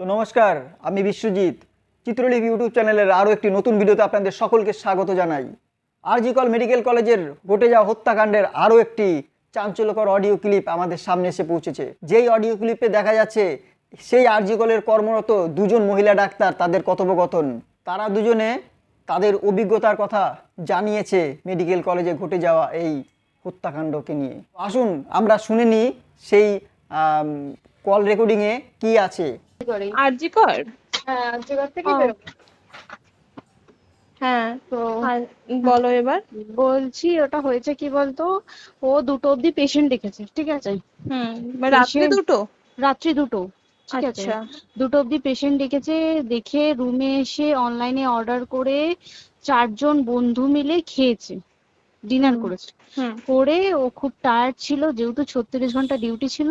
তো নমস্কার, আমি বিশ্বজিৎ। চিত্রলিপি ইউটিউব চ্যানেলের আরও একটি নতুন ভিডিওতে আপনাদের সকলকে স্বাগত জানাই। আরজিকল মেডিকেল কলেজের ঘটে যাওয়া হত্যাকাণ্ডের আরও একটি চাঞ্চল্যকর অডিও ক্লিপ আমাদের সামনে এসে পৌঁছেছে। যেই অডিও ক্লিপে দেখা যাচ্ছে, সেই আরজিকলের কর্মরত দুজন মহিলা ডাক্তার তাদের কথোপকথন। তারা দুজনে তাদের অভিজ্ঞতার কথা জানিয়েছে মেডিকেল কলেজে ঘটে যাওয়া এই হত্যাকাণ্ডকে নিয়ে। আসুন, আমরা শুনে নিই সেই কল রেকর্ডিংয়ে কি আছে। করে। আরজি কর? হ্যাঁ জোগাড় থেকে বেরোবো হ্যাঁ তো বলো এবার। বলছি ওটা হয়েছে কি বলতো? ও দুটো অবধি পেশেন্ট দেখেছে ঠিক আছে? হুম মানে দুটো? রাত্রি দুটো ঠিক আছে? আচ্ছা। দুটো অবধি পেশেন্ট ডেকেছে দেখে রুমে এসে অনলাইনে অর্ডার করে চারজন বন্ধু মিলে খেয়েছে ডিনার করেছে। করে ও খুব টায়ার্ড ছিল যেহেতু ছত্রিশ ঘণ্টা ডিউটি ছিল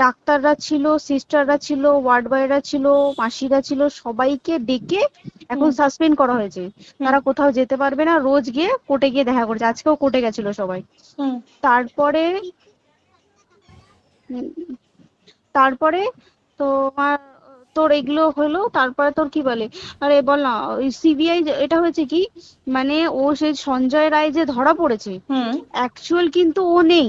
ডাক্তাররা ছিল সিস্টাররা ছিল ওয়ার্ড বয়রা ছিল মাসিরা ছিল সবাইকে ডেকে এখন সাসপেন্ড করা হয়েছে। তারা কোথাও যেতে পারবে না রোজ গিয়ে কোর্টে গিয়ে দেখা করছে। আজকেও কোর্টে গেছিল সবাই। তারপরে তারপরে তোমার তোর এগুলো হলো তারপরে তোর কি বলে? আরে বল না সিবিআই এটা হয়েছে কি? মানে ও সেই সঞ্জয় রায় যে ধরা পড়েছে হুম। অ্যাকচুয়াল কিন্তু ও নেই।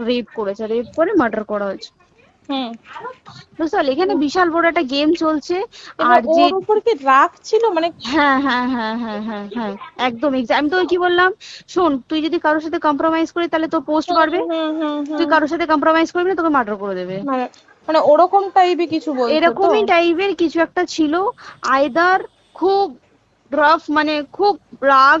রেপ করেছে রেপ করে মার্ডার করা হয়েছে। বুঝতে পারলি এখানে বিশাল বড় একটা গেম চলছে আর যে ওর উপর কি রাগ ছিল? মানে হ্যাঁ হ্যাঁ হ্যাঁ হ্যাঁ হ্যাঁ হ্যাঁ একদম আমি তোকে কি বললাম? শোন তুই যদি কারোর সাথে কম্প্রোমাইজ করিস তাহলে তোর পোস্ট হুম তুই কারোর সাথে কম্প্রোমাইজ করবি না তোকে মার্ডার করে দেবে। মানে মানে ওরকম টাইপের কিছু বলছো তো? এরকমই টাইপের কিছু একটা ছিল। আইদার খুব রাফ মানে খুব রাগ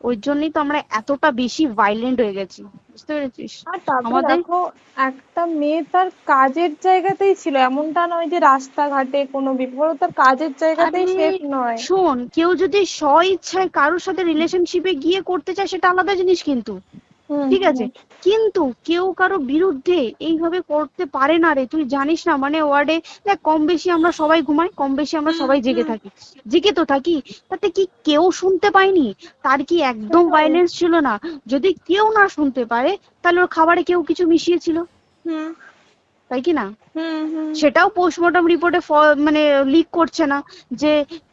ওই জন্যই তো আমরা এতটা বেশি ভাইলেন্ট হয়ে গেছি। বুঝতে পেরেছিস? আমাদের- দেখো একটা মেয়ে তার কাজের জায়গাতেই ছিল। এমনটা নয় যে রাস্তাঘাটে কোনো বিপদ তার কাজের জায়গাতেই সেফ নয়। শোন কেউ যদি স্ব ইচ্ছায় কারোর সাথে রিলেশনশিপে গিয়ে করতে চায় সেটা আলাদা জিনিস কিন্তু। ঠিক আছে? কিন্তু কেউ কারও বিরুদ্ধে এইভাবে করতে পারে না রে তুই জানিস না? মানে ওয়ার্ডে দেখ কম বেশি আমরা সবাই ঘুমাই কম বেশি আমরা সবাই জেগে থাকি। জেগে তো থাকি তাতে কি কেউ শুনতে পায়নি? তার কি একদম। ভাইলেন্স ছিল না? যদি কেউ না শুনতে পারে তাহলে ওর খাবারে কেউ কিছু মিশিয়েছিল? হুম। তাই কি না? সেটাও পোস্টমর্টম রিপোর্টে মানে লিক করছে না যে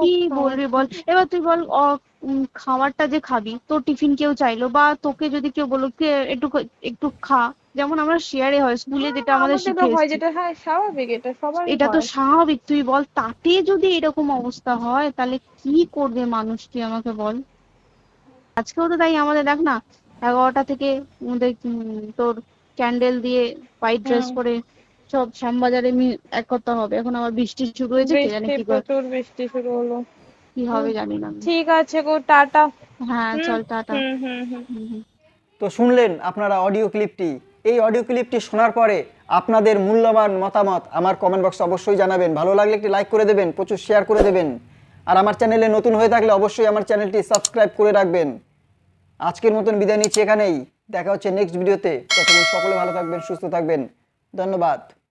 কি বলবি বল? এবার তুই বল খাবারটা যে খাবি তোর টিফিন কেউ চাইলো বা তোকে যদি কেউ বলল একটু একটু খা। যেমন আমরা শেয়ারে হয় স্কুলে যেটা আমাদের শিখে যেটা হ্যাঁ স্বাভাবিক এটা সবার এটা তো স্বাভাবিক তুই বল তাতে যদি এরকম অবস্থা হয় তাহলে কি করবে মানুষ তুই আমাকে বল? আজকেও তো তাই আমাদের দেখ না এগারোটা থেকে তোর ক্যান্ডেল দিয়ে হোয়াইট ড্রেস। পরে সব শ্যামবাজারে মি এক করতে হবে। এখন আবার বৃষ্টি শুরু হয়েছে কে জানে কি করে- প্রচুর বৃষ্টি শুরু হলো। কি হবে জানি না। আমি। ঠিক আছে গো টাটা। হ্যাঁ চল টাটা। তো শুনলেন আপনারা অডিও ক্লিপটি? এই অডিও ক্লিপটি শোনার পরে আপনাদের মূল্যবান মতামত আমার কমেন্ট বক্সে অবশ্যই জানাবেন। ভালো লাগলে একটি লাইক করে দেবেন প্রচুর শেয়ার করে দেবেন। আর আমার চ্যানেলে নতুন হয়ে থাকলে অবশ্যই আমার চ্যানেলটি সাবস্ক্রাইব করে রাখবেন। আজকের মতন বিদায় নিচ্ছি এখানেই। দেখা হচ্ছে নেক্সট ভিডিওতে ততক্ষণ সকলে ভালো থাকবেন সুস্থ থাকবেন। ধন্যবাদ।